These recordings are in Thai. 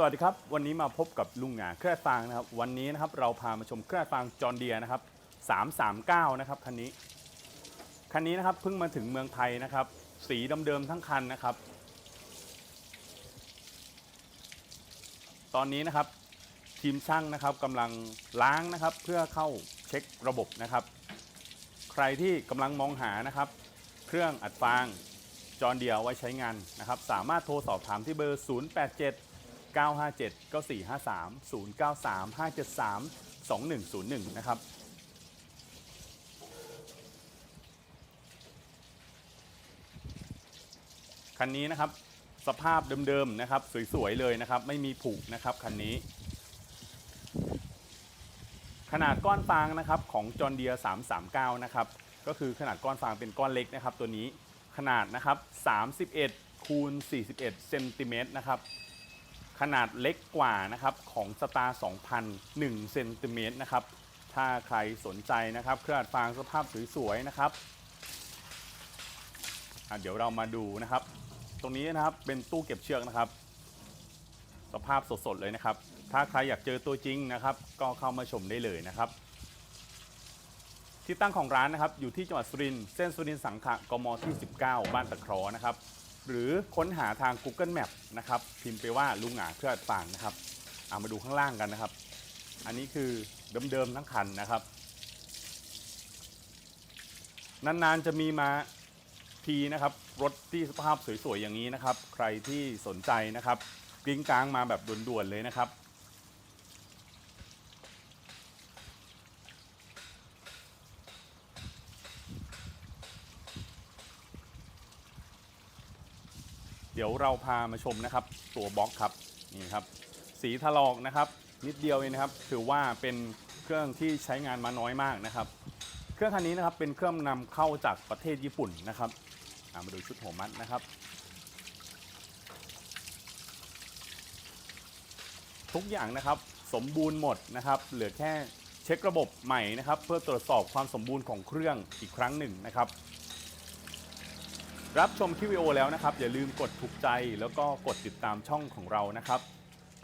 สวัสดีครับ วันนี้มาพบกับลุงหงาเครื่องฟางนะครับ วันนี้นะครับเราพามาชมเครื่องฟางจอร์นเดียนะครับ 339 นะครับคันนี้คันนี้นะครับเพิ่งมาถึงเมืองไทยนะครับ สีเดิมๆทั้งคันนะครับ ตอนนี้นะครับทีมช่างนะครับกำลังล้างนะครับ เพื่อเข้าเช็คระบบนะครับ ใครที่กำลังมองหานะครับ เครื่องอัดฟางจอร์นเดียไว้ใช้งานนะครับ สามารถโทรสอบถามที่เบอร์ 087 957 9453 093 573 2101 นะครับ คันนี้นะครับสภาพเดิมๆนะครับ สวยๆเลยนะครับ ไม่มีผุนะครับคันนี้ ขนาดก้อนฟางนะครับของจอร์เดีย339 นะครับ ก็คือขนาดก้อนฟางเป็นก้อนเล็กนะครับ ตัวนี้ขนาดนะครับ 31คูณ41เซนติเมตรนะครับ ขนาดเล็กกว่านะครับของสตาร์2,001เซนติเมตรนะครับ ถ้าใครสนใจนะครับ เครื่องอัดฟางสภาพสวยๆนะครับเดี๋ยวเรามาดูนะครับ ตรงนี้นะครับเป็นตู้เก็บเชือกนะครับ สภาพสดๆเลยนะครับ ถ้าใครอยากเจอตัวจริงนะครับ ก็เข้ามาชมได้เลยนะครับ ที่ตั้งของร้านนะครับอยู่ที่จังหวัดสุรินทร์เส้นสุรินทร์สังขะกมที่ 19 บ้านตะครอนะครับ หรือค้นหาทาง Google Map นะครับพิมพ์ไปว่าลุงหงาเครืออัดฟางนะครับเอามาดูข้างล่างกันนะครับ อันนี้คือเดิมๆทั้งคันนะครับ นานๆจะมีมาทีนะครับรถที่สภาพสวยๆอย่างนี้นะครับ ใครที่สนใจนะครับกริ้งกลางมาแบบด่วนๆเลยนะครับ เดี๋ยวเราพามาชมนะครับ ตัวบล็อกครับนี่ครับ สีถลอกนะครับ นิดเดียวเองนะครับ ถือว่าเป็นเครื่องที่ใช้งานมาน้อยมากนะครับ เครื่องคันนี้นะครับเป็นเครื่องนำเข้าจากประเทศญี่ปุ่นนะครับมาดูชุดหัวมัดนะครับ ทุกอย่างนะครับสมบูรณ์หมดนะครับ เหลือแค่เช็คระบบใหม่นะครับ เพื่อตรวจสอบความสมบูรณ์ของเครื่องอีกครั้งหนึ่งนะครับ รับชมคลิปวิดีโอแล้วนะครับ อย่าลืมกดถูกใจแล้วก็กดติดตามช่องของเรานะครับ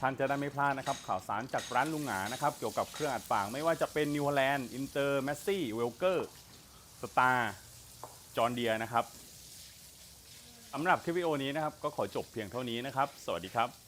ท่านจะได้ไม่พลาดนะครับ ข่าวสารจากร้านลุงหงานะครับ เกี่ยวกับเครื่องอัดฟางไม่ว่าจะเป็นนิวแลนด์อินเตอร์แมสซี่เวลเกอร์สตาร์จอร์เดียนะครับสำหรับคลิปวิดีโอนี้นะครับ ก็ขอจบเพียงเท่านี้นะครับ สวัสดีครับ